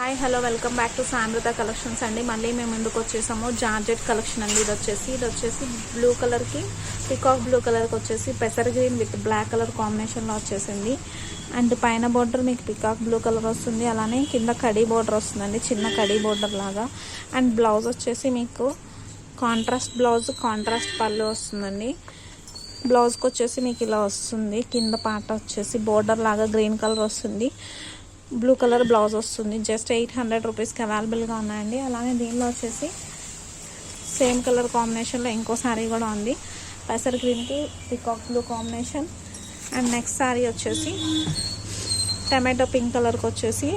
Hi hello welcome back to Samrutha collections అండి. మళ్ళీ మేము ఎందుకు వచ్చేసాము. జార్జెట్ కలెక్షన్ అండి. ఇది వచ్చేసి ఇది వచ్చేసి బ్లూ కలర్కి పికాక్ బ్లూ కలర్కి వచ్చేసి పెసర్ గ్రీన్ విత్ బ్లాక్ కలర్ కాంబినేషన్లో వచ్చేసింది. అండ్ పైన బోర్డర్ మీకు పికాక్ బ్లూ కలర్ వస్తుంది. అలానే కింద కడీ బార్డర్ వస్తుందండి. చిన్న కడీ బోర్డర్ లాగా. అండ్ బ్లౌజ్ వచ్చేసి మీకు కాంట్రాస్ట్ బ్లౌజ్ కాంట్రాస్ట్ పళ్ళు వస్తుందండి. బ్లౌజ్కి వచ్చేసి మీకు ఇలా వస్తుంది. కింద పాట వచ్చేసి బోర్డర్ లాగా గ్రీన్ కలర్ వస్తుంది. బ్లూ కలర్ బ్లౌజ్ వస్తుంది. జస్ట్ ఎయిట్ హండ్రెడ్ రూపీస్కి అవైలబుల్గా ఉన్నాయండి. అలానే దీనిలో వచ్చేసి సేమ్ కలర్ కాంబినేషన్లో ఇంకో శారీ కూడా ఉంది. పెసర్ గ్రీన్కి peacock blue combination and next sari వచ్చేసి టమాటో పింక్ కలర్కి వచ్చేసి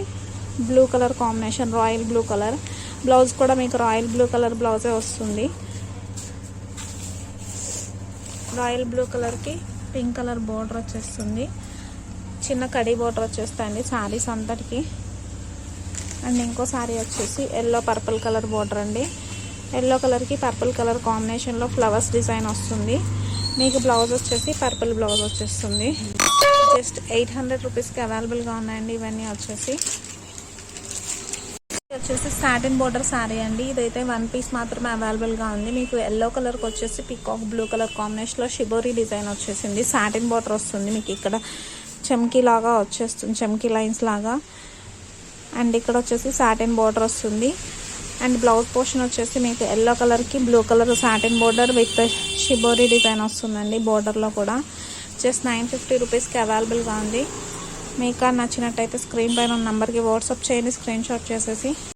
blue colour combination royal blue colour blouse కూడా మీకు రాయల్ బ్లూ కలర్ బ్లౌజే వస్తుంది. రాయల్ బ్లూ కలర్కి పింక్ కలర్ బోర్డర్ వచ్చేస్తుంది. చిన్న కడీ బోర్డర్ వచ్చేస్తాయండి శారీస్ అంతటికి అండ్ ఇంకో శారీ వచ్చేసి ఎల్లో పర్పుల్ కలర్ బోర్డర్ అండి. ఎల్లో కలర్కి పర్పుల్ కలర్ కాంబినేషన్లో ఫ్లవర్స్ డిజైన్ వస్తుంది. మీకు బ్లౌజ్ వచ్చేసి పర్పుల్ బ్లౌజ్ వచ్చేస్తుంది. జస్ట్ ఎయిట్ హండ్రెడ్ రూపీస్కి అవైలబుల్గా ఉన్నాయండి ఇవన్నీ వచ్చేసి. వచ్చేసి సాటిన్ బోర్డర్ శారీ అండి. ఇదైతే వన్ పీస్ మాత్రమే అవైలబుల్గా ఉంది. మీకు ఎల్లో కలర్కి వచ్చేసి పికాక్ బ్లూ కలర్ కాంబినేషన్లో షిబోరీ డిజైన్ వచ్చేసింది. సాటిన్ బోర్డర్ వస్తుంది మీకు ఇక్కడ. చమ్కీలాగా వచ్చేస్తుంది చమ్కీ లైన్స్ లాగా. అండ్ ఇక్కడ వచ్చేసి సాటిన్ బోర్డర్ వస్తుంది. అండ్ బ్లౌజ్ పోర్షన్ వచ్చేసి మీకు ఎల్లో కలర్కి blue colour satin border with shibori design వస్తుందండి బార్డర్లో కూడా. జస్ట్ నైన్ ఫిఫ్టీ రూపీస్కి అవైలబుల్గా ఉంది. మీకు నచ్చినట్టయితే స్క్రీన్ పైన ఉన్న నెంబర్కి వాట్సాప్ చేయండి స్క్రీన్ షాట్ చేసేసి.